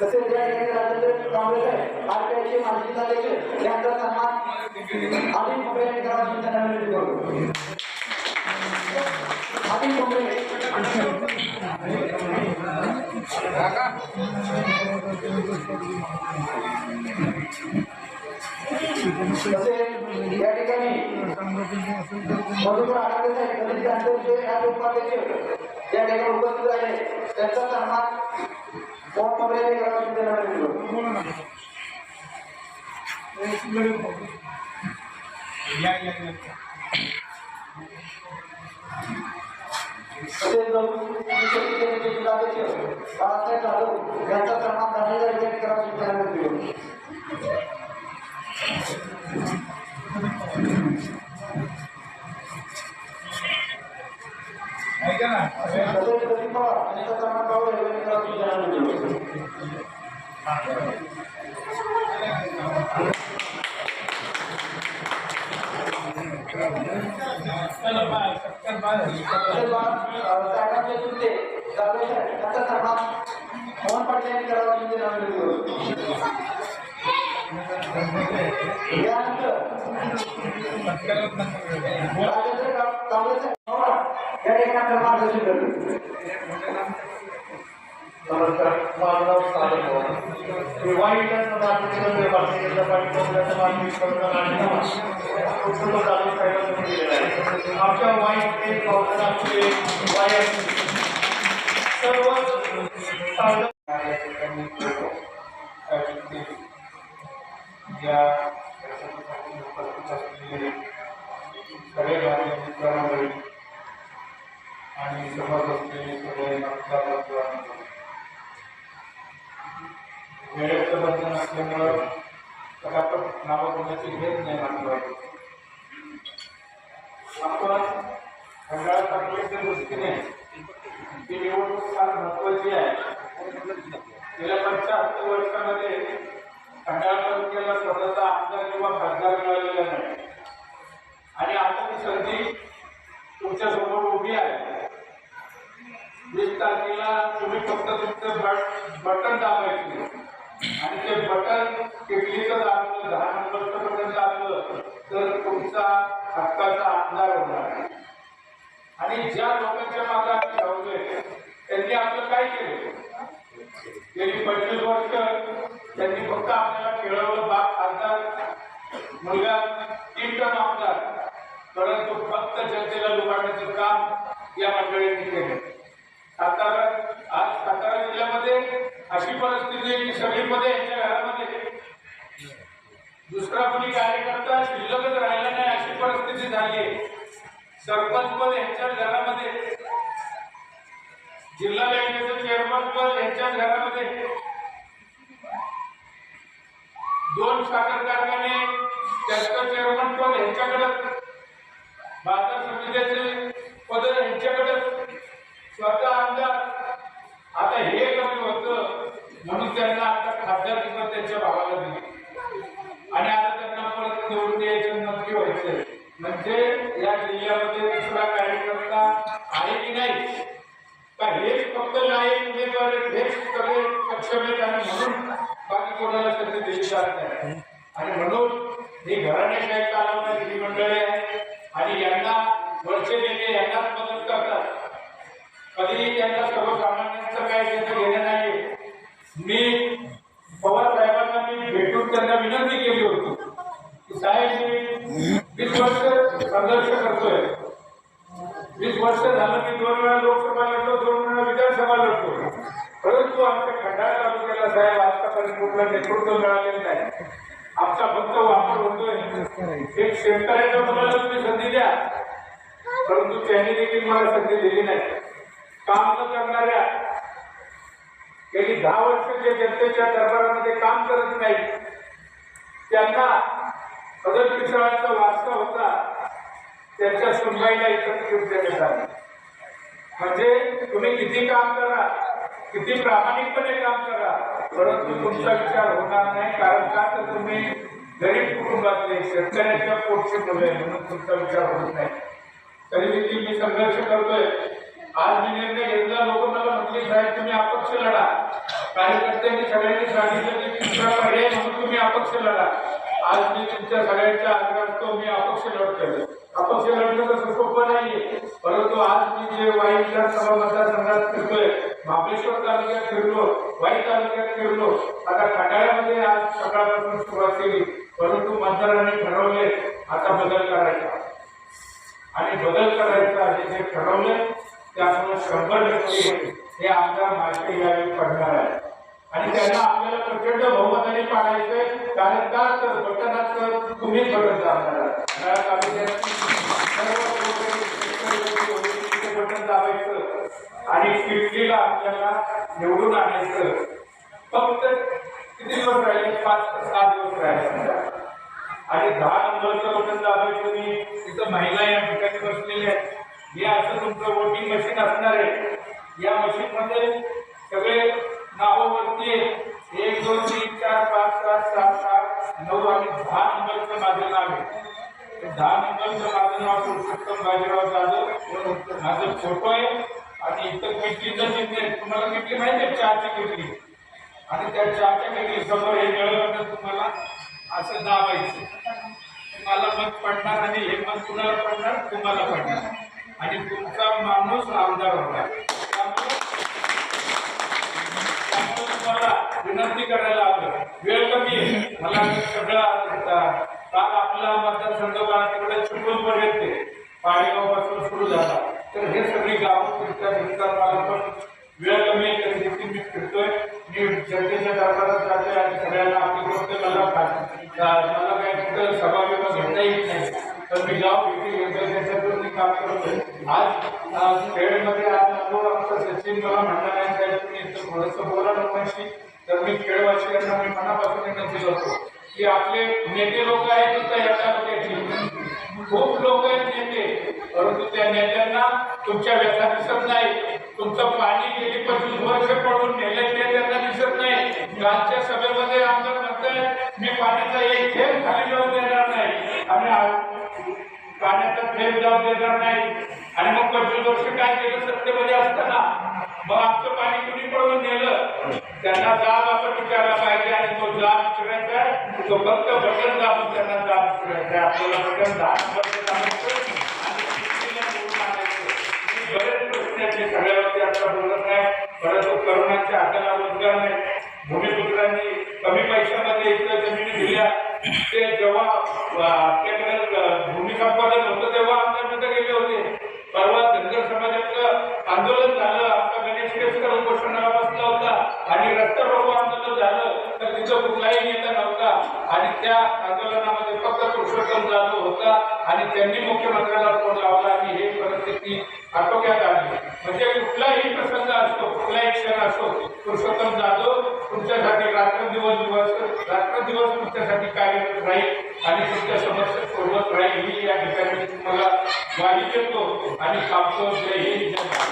तसेच या ठिकाणी राज्याचे काँग्रेस आहे आरपीआयचे माजी अध्यक्ष यांचा सन्मान आधी मुंबई यांनी करावा म्हणून त्यांना विनंती करतो आधी मुंबई तसेच या ठिकाणी मधुकर आनंद साहेब दलित आंतरचे या उपाध्यक्ष या ठिकाणी उपस्थित आहे त्यांचा सन्मान कोण मोरे यांनी करावा अशी त्यांना विनंती तसेच बाळासाहेब जाधव यांचा सन्मान धनंजय यांनी करावा त्यांना साहेबांचे चुलते जाधव साहेब यांचा मोहन पाटील यांनी करावा यानंतर राजेंद्र कांबळे या ठिकाणी आपलं मार्गदर्शन करतील नमस्कार माझं नाव साधन पवार. मी वाईट भारतीय जनता पार्टी आणि चालू आहे आमच्या वाईट ते काँग्रेस असले सर्व या उपस्थित असलेले सगळे भारतीय मित्रांमध्ये आणि समज असलेले सगळे मतदार वेळेचं बंधन असल्यामुळं पटापट नावं कोणाची घेत नाही मात्र आपण खंडाळा तालुक्याच्या दृष्टीने ही निवडणूक फार महत्वाची आहे. गेल्या पंचाहत्तर वर्षामध्ये खंडाळा तालुक्याला स्वतःचा आमदार किंवा खासदार मिळालेला नाही. आणि आता ती संधी तुमच्यासमोर उभी आहे. वीस तारखेला तुम्ही फक्त तुमचं बट बटन दाबायचे आणि ते बटन किटलीचं दाबलं दहा नंबरचं बटन दाबलं तर तुमचा हक्काचा आमदार होणार आणि ज्या लोकांच्या मागे आम्ही त्यांनी आपलं काय केलं? गेली पंचवीस वर्ष त्यांनी फक्त आपल्याला खेळवलं बाप खासदार मुलगा तीन टन आमदार परंतु फक्त जनतेला लुबाडण्याचं काम या मंडळींनी केलं. सातारा आज सातारा जिल्ह्यामध्ये अशी परिस्थिती आहे की सगळीमध्ये यांच्या घरामध्ये दुसरा कोणी कार्यकर्ता शिल्लकच राहिला नाही अशी परिस्थिती झाली आहे. सरपंच पद यांच्या घरामध्ये. जिल्हा बँकेचं चेअरमन पद यांच्याच घरामध्ये. दोन साखर कारखाने त्यांचं चेअरमन पद यांच्याकडे. बाजार समितीचे पद यांच्याकडे. स्वतः आमदार. आता हे कमी होतं म्हणून त्यांना आता खासदार किंमत त्यांच्या भावाला दिली. आणि आता त्यांना परत निवडून यायचं नक्की व्हायचं म्हणजे या जिल्ह्यामध्ये दुसरा कार्यकर्ता आहे की नाही? का हेच फक्त नायक उमेदवार हेच सगळे सक्षम आहेत आणि म्हणून बाकी कोणाला संधी दिली जात नाही. आणि म्हणून ही घराण्याशाही चालवणारी ही मंडळी आहे आणि यांना वरचे नेते यांनाच मदत करतात. कधीही त्यांना सर्वसामान्यांचं काय त्याचं घेणं नाही मी पवार साहेबांना मी भेटून त्यांना विनंती केली होती की साहेब मी वीस वर्ष संघर्ष करतोय वीस वर्ष झालं मी दोन वेळा लोकसभा लढतो दोन वेळा विधानसभा लढतो परंतु आमच्या खंडाळा तालुक्याला साहेब आजतापर्यंत कुठलं नेतृत्व मिळालेलं नाही. आमचा फक्त वापर होतोय. एक शेतकऱ्याच्या मुलाला तुम्ही संधी द्या. परंतु त्यांनी देखील मला संधी दिली नाही. काम न करणाऱ्या गेली दहा वर्ष जे जनतेच्या दरबारामध्ये काम करत नाही त्यांना सदर पिसळाचा वारसा होता. त्याच्या सुनवाईला एकत्रित देण्यात आलं म्हणजे तुम्ही किती काम करा किती प्रामाणिकपणे काम करा परंतु तुमचा विचार होणार नाही कारण का तर तुम्ही गरीब कुटुंबातले शेतकऱ्याच्या पोटचे मुलं आहे, म्हणून तुमचा विचार होत नाही. तरी देखील मी संघर्ष करतोय. आज मी निर्णय घेतला लोक मला म्हटले साहेब तुम्ही अपक्ष लढा. कार्यकर्त्यांनी सगळ्यांनी सांगितलं की दुसरा पर्याय म्हणून तुम्ही अपक्ष लढा. आज मी तुमच्या सगळ्यांच्या आग्रहास्तव मी अपक्ष लढतोय. अपक्ष लढणं तसं सोपं नाहीये. परंतु आज मी जे वाई विधानसभा मतदारसंघात फिरतोय महाबळेश्वर तालुक्यात फिरलो वाई तालुक्यात फिरलो आता खंडाळ्यामध्ये आज सकाळपासून सुरुवात केली. परंतु मतदारांनी ठरवले आता बदल करायचा. आणि बदल करायचा हे जे ठरवले त्यामुळे शंभर टक्के हे आमदार माहिती यावेळी पडणार आहे आणि त्यांना आपल्याला प्रचंड बहुमताने पाडायचंय. कारण का? तर बटनात तर तुम्हीच बटन दाबणार बटन दाबायचं. आणि किडकीला आपल्याला निवडून आणायचं. फक्त किती दिवस राहिले? पाच सहा दिवस राहिले. आणि दहा नंबरचं बटन दाबायचं मी. तिथं महिला या ठिकाणी बसलेल्या आहेत. हे असं तुमचं वोटिंग मशीन असणार आहे. या मशीन मध्ये सगळे नावं एक दोन तीन चार पाच सात सात आठ नऊ आणि दहा नंबरचं माझं नाव आहे. ते दहा नंबरचं माझं नाव पुरुषोत्तम बाजीराव जाधव माझं फोटो आहे. आणि इथं किटलीचं चिन्ह आहे तुम्हाला किटली माहिती आहे? चहाची किटली आणि त्या चहाच्या किटली समोर हे मिळवलं तुम्हाला? असं दावायचं तुम्हाला मत पडणार आणि हे मत कुणाला पडणार? तुम्हाला पडणार. आणि तुमचा माणूस आमदार होणार. विनंती करायला आलो वेळ कमी आहे. मला सगळं आता काल आपला मतदारसंघ मला तिकडे चिपळूण येते पाडेगावपासून सुरू झाला. तर हे सगळी गावं फिरता फिरता मला पण वेळ कमी आहे तरी देखील मी फिरतोय मी जनतेच्या दरबारात जातोय आणि सगळ्यांना आपली गोष्ट मला का- मला काय तिथं सभा बिभा घेता येत नाही तर मी गाव भेटी घेतोय त्याच्यातून मी काम करतोय आज आज खेळमध्ये आज अनुभव आमचा सचिन मला म्हणणार आहे साहेब तुम्ही इथं थोडंसं बोला लोकांशी तर मी खेळवासियांना मी मनापासून विनंती करतो. की आपले नेते लोक आहेत तिथं या तालुक्याची खूप लोक आहेत नेते परंतु त्या नेत्यांना तुमच्या व्यथा दिसत नाही. तुमचं पाणी गेली पंचवीस वर्ष पडून नेले ते त्यांना दिसत नाही. कालच्या सभेमध्ये आमदार म्हणतोय मी पाण्याचा एक थेंब खाली जाऊन देणार नाही. आणि पाण्याचा थेंब जाऊन देणार नाही. आणि मग पंचवीस वर्ष काय केलं? सत्तेमध्ये असताना. मग आमचं पाणी कुणी पळवून नेलं? त्यांना जाब आपण विचारला पाहिजे आणि तो जाब विचारायचा तो फक्त बटन दाबून त्यांना जाब विचारायचा आपल्याला बटन दाब बरेच प्रश्न आहेत, सगळ्यावरती आता बोलत नाही. परंतु तरुणांच्या हाताला रोजगार नाही. भूमिपुत्रांनी कमी पैशामध्ये इथं जमिनी दिल्या. ते जेव्हा आपल्याकडे भूमी संपादन होतं तेव्हा आमच्याकडे गेले होते. परवा धनगर समाजाचं आंदोलन झालं. आमचा गणेश केसकर उपोषणाला आणि रस्ता रोको आंदोलन झालं तर तिथं कुठलाही नेता नव्हता. आणि त्या आंदोलनामध्ये फक्त पुरुषोत्तम जाधव होता आणि त्यांनी मुख्यमंत्र्याला फोन लावला आणि हे परिस्थिती आटोक्यात आली म्हणजे कुठलाही प्रसंग असतो कुठलाही क्षण असतो पुरुषोत्तम जाधव तुमच्यासाठी रात्रदिवस दिवस रात्रदिवस तुमच्यासाठी कार्यरत राहील आणि तुमच्या समस्या सोडवत राहील ही या ठिकाणी तुम्हाला ग्वाही देतो. आणि सांगतो जय हिंद जय